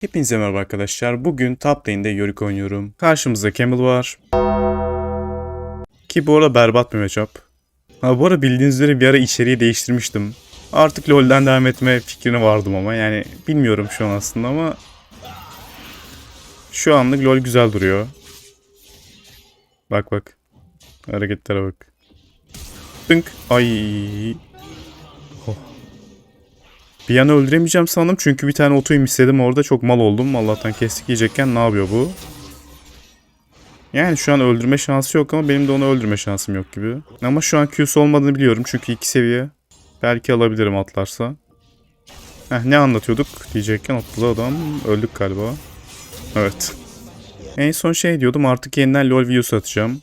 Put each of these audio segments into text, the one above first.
Hepinize merhaba arkadaşlar. Bugün top lane'de Yorick oynuyorum. Karşımızda Camel var. Ki bu arada berbat bir matchup. Ha bu arada bildiğiniz üzere bir ara içeriği değiştirmiştim. Artık LoL'den devam etme fikrine vardım ama yani bilmiyorum şu an aslında ama şu anlık LoL güzel duruyor. Bak bak. Hareketlere bak. Tınk. Ay. An öldüremeyeceğim sandım çünkü bir tane otoyum istedim orada çok mal oldum. Allah'tan kestik yiyecekken ne yapıyor bu? Yani şu an öldürme şansı yok ama benim de onu öldürme şansım yok gibi. Ama şu an Q'su olmadığını biliyorum çünkü iki seviye. Belki alabilirim atlarsa. Heh, ne anlatıyorduk diyecekken atladı adam. Öldük galiba. Evet. En son şey diyordum artık yeniden LoL videosu atacağım.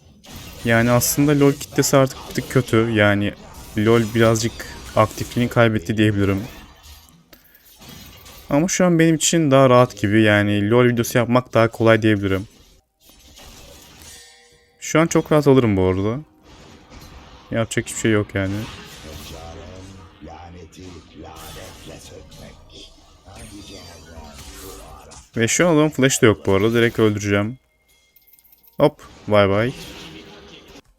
Yani aslında LoL kitlesi artık bir tık kötü. Yani LoL birazcık aktifliğini kaybetti diyebilirim. Ama şu an benim için daha rahat gibi. Yani LoL videosu yapmak daha kolay diyebilirim. Şu an çok rahat alırım bu arada. Yapacak hiçbir şey yok yani. Ve şu an adamın flash da yok bu arada. Direkt öldüreceğim. Hop. Bay bay.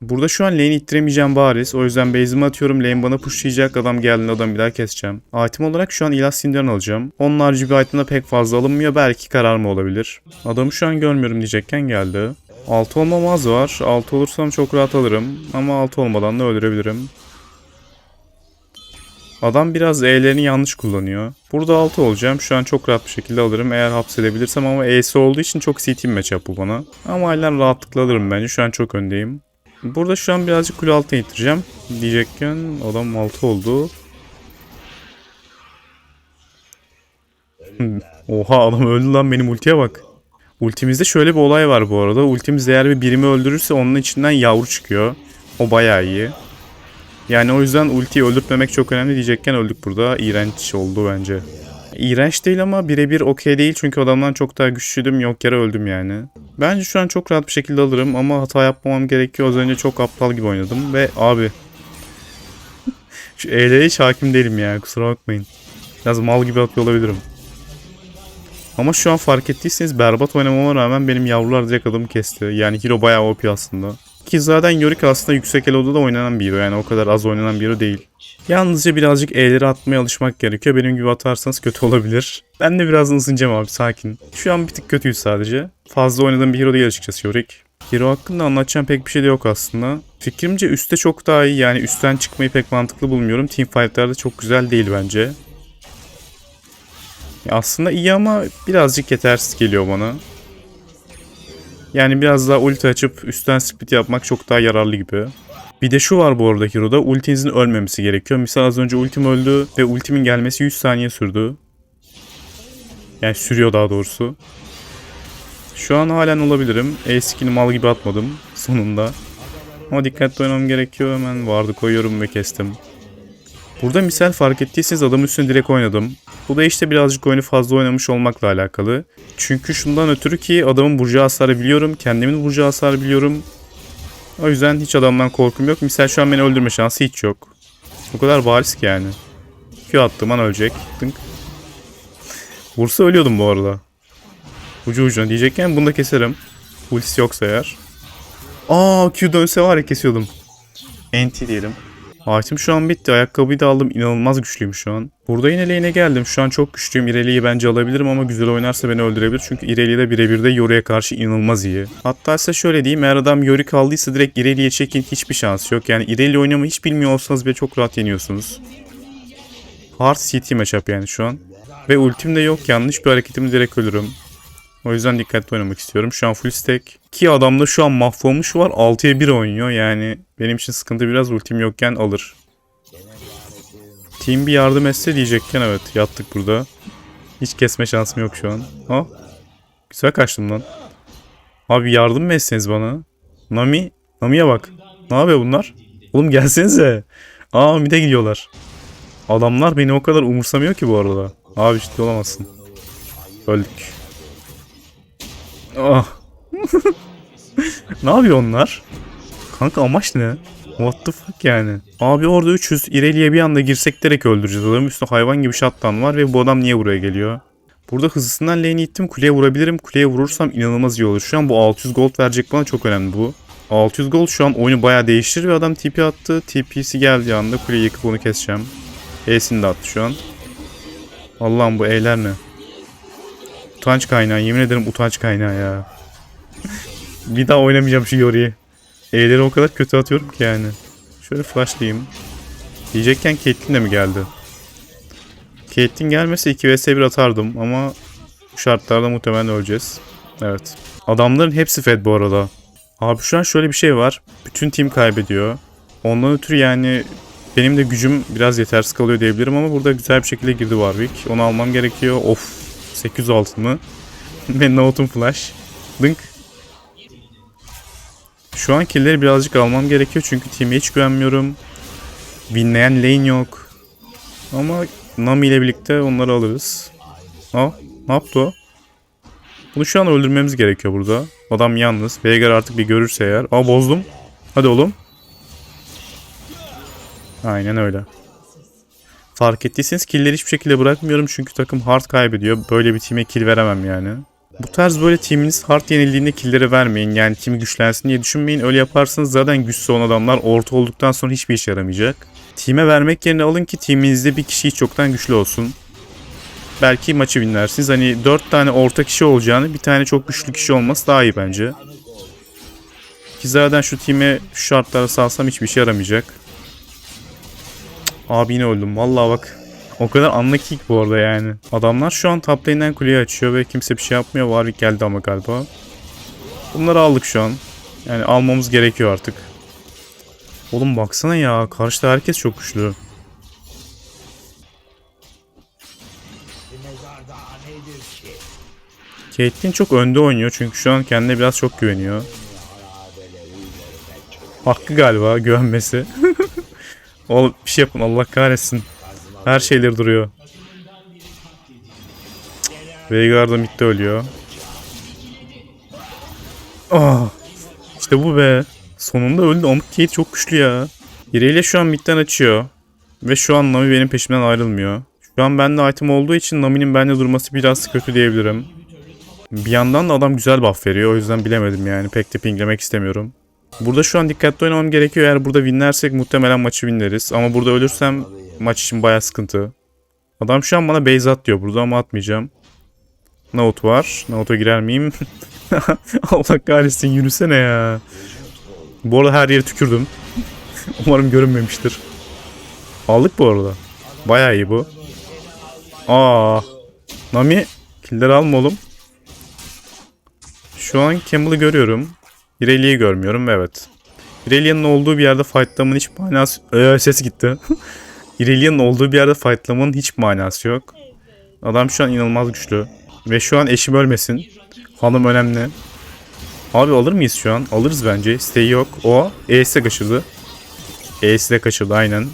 Burada şu an lane'i ittiremeyeceğim bariz. O yüzden base'imi atıyorum. Lane bana pushlayacak. Adam geldiğinde adam bir daha keseceğim. Item olarak şu an ilah sindiren alacağım. Onun harici bir itemda pek fazla alınmıyor. Belki karar mı olabilir. Adamı şu an görmüyorum diyecekken geldi. 6 olmamaz var. 6 olursam çok rahat alırım. Ama 6 olmadan da öldürebilirim. Adam biraz E'lerini yanlış kullanıyor. Burada 6 olacağım. Şu an çok rahat bir şekilde alırım. Eğer hapsedebilirsem ama E'si olduğu için çok CT matchup bu bana. Ama halen rahatlıkla alırım bence. Şu an çok öndeyim. Burada şu an birazcık kule altına ittireceğim. Diyecekken adam 6 oldu. Hmm. Oha adam öldü lan benim ultiye bak. Ultimizde şöyle bir olay var bu arada. Ultimiz eğer bir birimi öldürürse onun içinden yavru çıkıyor. O bayağı iyi. Yani o yüzden ultiyi öldürtmemek çok önemli diyecekken öldük burada. İğrenç oldu bence. İğrenç değil ama birebir okey değil çünkü adamdan çok daha güçlüydüm yok yere öldüm yani. Bence şu an çok rahat bir şekilde alırım ama hata yapmamam gerekiyor. Az önce çok aptal gibi oynadım ve abi şu E'lere hiç hakim değilim ya kusura bakmayın. Biraz mal gibi atıyor olabilirim. Ama şu an fark ettiyseniz berbat oynamama rağmen benim yavrular direkt adamı kesti. Yani hero bayağı OP aslında. Ki zaten Yorick aslında yüksek eloda da oynanan bir hero yani o kadar az oynanan bir hero değil. Yalnızca birazcık E'leri atmaya alışmak gerekiyor. Benim gibi atarsanız kötü olabilir. Ben de birazdan ısınacağım abi sakin. Şu an bir tık kötüyüz sadece. Fazla oynadığım bir hero değil açıkçası Yorick. Hero hakkında anlatacağım pek bir şey de yok aslında. Fikrimce üstte çok daha iyi yani üstten çıkmayı pek mantıklı bulmuyorum. Teamfight'larda çok güzel değil bence. Ya aslında iyi ama birazcık yetersiz geliyor bana. Yani biraz daha ulti açıp üstten split yapmak çok daha yararlı gibi. Bir de şu var bu arada Hero'da ultinizin ölmemesi gerekiyor. Misal az önce ultim öldü ve ultimin gelmesi 100 saniye sürdü. Yani sürüyor daha doğrusu. Şu an halen olabilirim. E-skill'i mal gibi atmadım sonunda. Ama dikkatli oynamam gerekiyor. Hemen vardı koyuyorum ve kestim. Burada misal fark ettiyseniz adamın üstüne direkt oynadım. Bu da işte birazcık oyunu fazla oynamış olmakla alakalı. Çünkü şundan ötürü ki adamın vuracağı hasarı biliyorum. Kendimin vuracağı hasarı biliyorum. O yüzden hiç adamdan korkum yok. Misal şu an beni öldürme şansı hiç yok. O kadar bariz ki yani. Q attığım an ölecek. Tınk. Vursa ölüyordum bu arada. Ucu ucuna diyecekken bunu da keserim. Ultisi yoksa eğer. Aa Q dönse var ya kesiyordum. NT diyelim. Hatim şu an bitti. Ayakkabıyı da aldım. İnanılmaz güçlüyüm şu an. Burada yine lane'e geldim. Şu an çok güçlüyüm. İrelia'yı bence alabilirim ama güzel oynarsa beni öldürebilir. Çünkü İrelia da birebir de Yorick'e karşı inanılmaz iyi. Hatta size şöyle diyeyim. Eğer adam Yorick aldıysa direkt İrelia'ya çekin. Hiçbir şansı yok. Yani İrelia oynamayı hiç bilmiyor olsanız bile çok rahat yeniyorsunuz. Hard CT matchup yani şu an. Ve ultim de yok. Yanlış bir hareketimi direkt ölürüm. O yüzden dikkatli oynamak istiyorum. Şu an full stack. Ki adamda şu an mahvolmuş var. 6'ya 1 oynuyor. Yani benim için sıkıntı biraz ultim yokken alır. Team bir yardım etse diyecekken evet yattık burada. Hiç kesme şansım yok şu an. Ha? Güzel kaçtım lan. Abi yardım mı etseniz bana? Nami? Nami'ye bak. Ne yapıyor bunlar? Oğlum gelsenize. Aa bir de gidiyorlar. Adamlar beni o kadar umursamıyor ki bu arada. Abi ciddi olamazsın. Öldük. Ah. ne yapıyor onlar? Kanka amaç ne? What the fuck yani? Abi orada 300 İrelia'ya bir anda girsek direkt öldüreceğiz. Adamın üstünde hayvan gibi shutdown var ve bu adam niye buraya geliyor? Burada hızlısından lane'i ittim. Kuleye vurabilirim. Kuleye vurursam inanılmaz iyi olur. Şu an bu 600 gold verecek bana çok önemli bu. 600 gold şu an oyunu bayağı değiştirir ve adam TP attı. TP'si geldiği anda kuleyi yıkıp onu keseceğim. E'sini de attı şu an. Allah'ım bu E'ler ne? Utanç kaynağı. Yemin ederim utanç kaynağı ya. Bir daha oynamayacağım şu Yori'yi. E'leri o kadar kötü atıyorum ki yani. Şöyle flashlayayım. Diyecekken Caitlyn de mi geldi? Caitlyn gelmese 2 vs 1 atardım ama bu şartlarda muhtemelen öleceğiz. Evet. Adamların hepsi fed bu arada. Abi şu an şöyle bir şey var. Bütün team kaybediyor. Ondan ötürü yani benim de gücüm biraz yetersiz kalıyor diyebilirim ama burada güzel bir şekilde girdi Warwick. Onu almam gerekiyor. Of 800 altın mı? Ve Note'un flash. Dınk. Şu an killleri birazcık almam gerekiyor çünkü team'e hiç güvenmiyorum. Winleyen lane yok. Ama Nami ile birlikte onları alırız. Aa, ne yaptı o? Bunu şu an öldürmemiz gerekiyor burada. Adam yalnız. Veigar artık bir görürse eğer. Aa bozdum. Hadi oğlum. Aynen öyle. Fark ettiyseniz killleri hiçbir şekilde bırakmıyorum çünkü takım hard kaybediyor. Böyle bir team'e kill veremem yani. Bu tarz böyle teaminiz hard yenildiğinde killleri vermeyin. Yani team güçlensin diye düşünmeyin. Öyle yaparsanız zaten güçlü olan adamlar orta olduktan sonra hiçbir işe yaramayacak. Team'e vermek yerine alın ki teaminizde bir kişi çoktan güçlü olsun. Belki maçı winlersiniz. Hani 4 tane orta kişi olacağını bir tane çok güçlü kişi olması daha iyi bence. Ki zaten şu team'e şu şartlara salsam hiçbir işe yaramayacak. Abi yine öldüm. Vallahi bak. O kadar anlaki ki bu arada yani. Adamlar şu an top lane'den kuleyi açıyor ve kimse bir şey yapmıyor. Warwick geldi ama galiba. Bunları aldık şu an. Yani almamız gerekiyor artık. Oğlum baksana ya. Karşıda herkes çok güçlü. Caitlyn çok önde oynuyor çünkü şu an kendine biraz çok güveniyor. Hakkı galiba güvenmesi. Oğlum bir şey yapın Allah kahretsin. Her şeyleri duruyor. Veigar da midde ölüyor. Ah. İşte bu be. Sonunda öldü ama Kate çok güçlü ya. Irelia şu an midden açıyor. Ve şu an Nami benim peşimden ayrılmıyor. Şu an bende item olduğu için Nami'nin bende durması biraz kötü diyebilirim. Bir yandan da adam güzel buff veriyor. O yüzden bilemedim yani. Pek de pinglemek istemiyorum. Burada şu an dikkatli oynamam gerekiyor. Eğer burada winlersek muhtemelen maçı winleriz. Ama burada ölürsem maç için baya sıkıntı. Adam şu an bana base at diyor burada ama atmayacağım. Note var. Note'a girer miyim? Allah kahretsin yürüsene ya. Bu arada her yere tükürdüm. Umarım görünmemiştir. Aldık bu arada. Baya iyi bu. Aa. Nami killleri alma oğlum. Şu an Campbell'ı görüyorum. Irelia'yı görmüyorum evet. Irelia'nın olduğu bir yerde fightlamanın hiç manası... Ee, ses gitti. Irelia'nın olduğu bir yerde fightlamanın hiç manası yok. Adam şu an inanılmaz güçlü. Ve şu an eşim ölmesin. Hanım önemli. Abi alır mıyız şu an? Alırız bence. İsteği yok. O E'si de kaçırdı. E'si de kaçırdı aynen.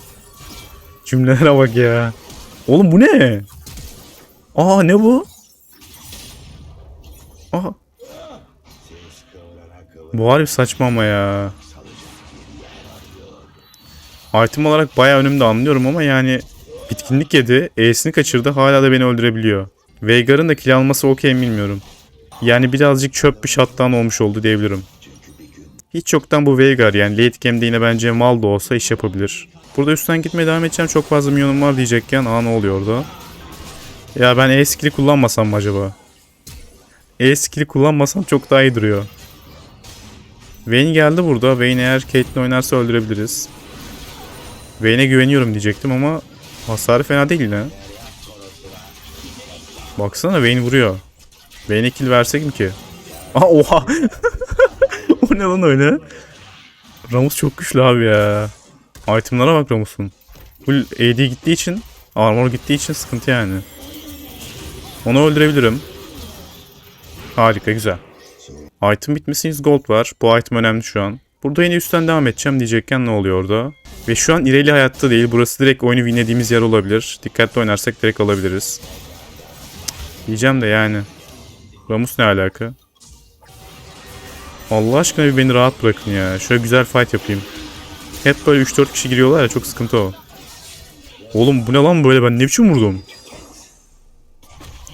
Cümlelere bak ya. Oğlum bu ne? Aa ne bu? Aha. Bu harbi saçma ama ya. Item olarak bayağı önümde anlıyorum ama yani bitkinlik yedi. E'sini kaçırdı. Hala da beni öldürebiliyor. Veigar'ın da kill alması okey mi bilmiyorum. Yani birazcık çöp bir shutdown olmuş oldu diyebilirim. Hiç çoktan bu Veigar yani late game'de yine bence mal da olsa iş yapabilir. Burada üstten gitmeye devam edeceğim. Çok fazla minyonum var diyecekken aa ne oluyor orada? Ya ben E skill'i kullanmasam mı acaba? E skill'i kullanmasam çok daha iyi duruyor. Vayne geldi burada. Vayne eğer Caitlyn oynarsa öldürebiliriz. Vayne'e güveniyorum diyecektim ama hasarı fena değil yine. Baksana Vayne vuruyor. Vayne'e kill versek mi ki? Aa oha. o ne lan öyle? Ramus çok güçlü abi ya. Itemlara bak Ramus'un. Full AD gittiği için, armor gittiği için sıkıntı yani. Onu öldürebilirim. Harika güzel. Item bitmesi 100 gold var. Bu item önemli şu an. Burada yine üstten devam edeceğim diyecekken ne oluyor orada? Ve şu an Irelia hayatta değil. Burası direkt oyunu winlediğimiz yer olabilir. Dikkatli oynarsak direkt alabiliriz. Diyeceğim de yani. Ramus ne alaka? Allah aşkına bir beni rahat bırakın ya. Şöyle güzel fight yapayım. Hep böyle 3-4 kişi giriyorlar ya çok sıkıntı o. Oğlum bu ne lan böyle ben ne biçim vurdum?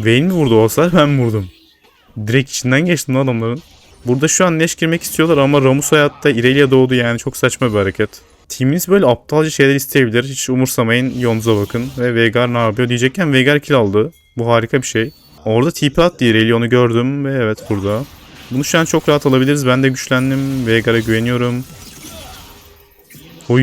Vayne mi vurdu olsa ben vurdum? Direkt içinden geçtim adamların. Burada şu an Neş girmek istiyorlar ama Ramus hayatta Irelia doğdu yani çok saçma bir hareket. Teaminiz böyle aptalca şeyler isteyebilir. Hiç umursamayın yolunuza bakın. Ve Veigar ne yapıyor diyecekken Veigar kill aldı. Bu harika bir şey. Orada TP attı Irelia onu gördüm ve evet burada. Bunu şu an çok rahat alabiliriz. Ben de güçlendim. Veigar'a güveniyorum. Oy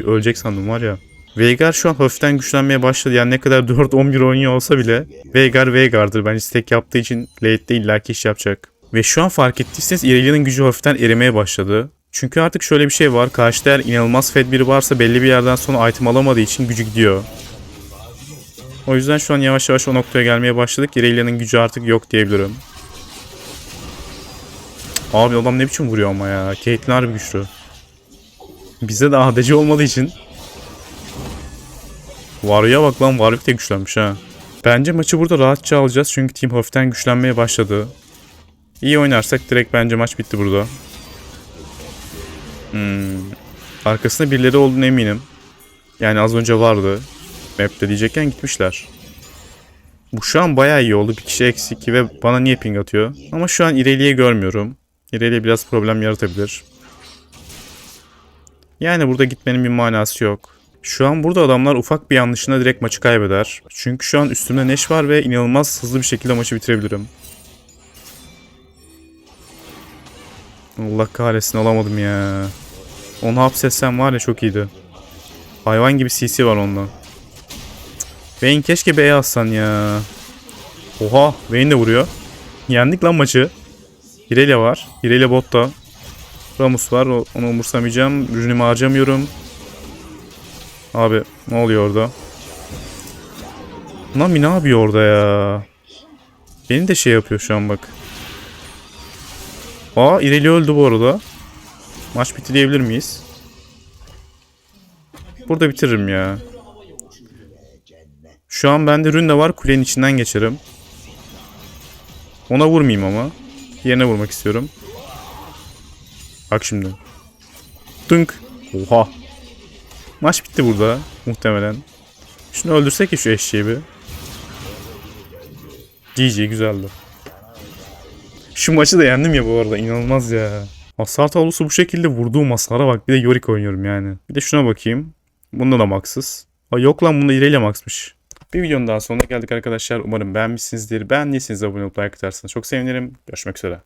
ölecek sandım var ya. Veigar şu an hafiften güçlenmeye başladı. Yani ne kadar 4-11 oynuyor olsa bile Veigar Veigar'dır. Bence stack yaptığı için late'de illaki iş yapacak. Ve şu an fark ettiyseniz Irelia'nın gücü hafiften erimeye başladı. Çünkü artık şöyle bir şey var. Karşıda eğer inanılmaz fed biri varsa belli bir yerden sonra item alamadığı için gücü gidiyor. O yüzden şu an yavaş yavaş o noktaya gelmeye başladık. Irelia'nın gücü artık yok diyebilirim. Abi adam ne biçim vuruyor ama ya. Caitlyn harbi güçlü. Bize de ADC olmadığı için Warwick'e bak lan Warwick de güçlenmiş ha. Bence maçı burada rahatça alacağız çünkü team hafiften güçlenmeye başladı. İyi oynarsak direkt bence maç bitti burada. Hmm. Arkasında birileri olduğunu eminim. Yani az önce vardı. Map'te diyecekken gitmişler. Bu şu an bayağı iyi oldu. Bir kişi eksik ve bana niye ping atıyor? Ama şu an İrelia'yı görmüyorum. İrelia biraz problem yaratabilir. Yani burada gitmenin bir manası yok. Şu an burada adamlar ufak bir yanlışına direkt maçı kaybeder. Çünkü şu an üstümde Neş var ve inanılmaz hızlı bir şekilde maçı bitirebilirim. Allah kahretsin alamadım ya. Onu hapsetsem var ya çok iyiydi. Hayvan gibi CC var onda. Vayne keşke B'ye atsan ya. Oha Vayne de vuruyor. Yendik lan maçı. Irelia var. Irelia botta. Ramus var. Onu umursamayacağım. Rünümü harcamıyorum. Abi ne oluyor orada? Nami ne yapıyor orada ya? Beni de şey yapıyor şu an bak. Aa İreli öldü bu arada. Maç bitti diyebilir miyiz? Burada bitiririm ya. Şu an bende rün de var. Kulenin içinden geçerim. Ona vurmayayım ama. Yerine vurmak istiyorum. Bak şimdi. Dınk. Oha. Maç bitti burada muhtemelen. Şunu öldürsek ya şu eşeği bir. GG güzeldi. Şu maçı da yendim ya bu arada inanılmaz ya. Hasar tablosu bu şekilde vurduğum hasara bak bir de Yorick oynuyorum yani. Bir de şuna bakayım. Bunda da maxsız. Aa, yok lan bunda ireyle maxmış. Bir videonun daha sonuna geldik arkadaşlar. Umarım beğenmişsinizdir. Beğendiyseniz abone olup like atarsanız çok sevinirim. Görüşmek üzere.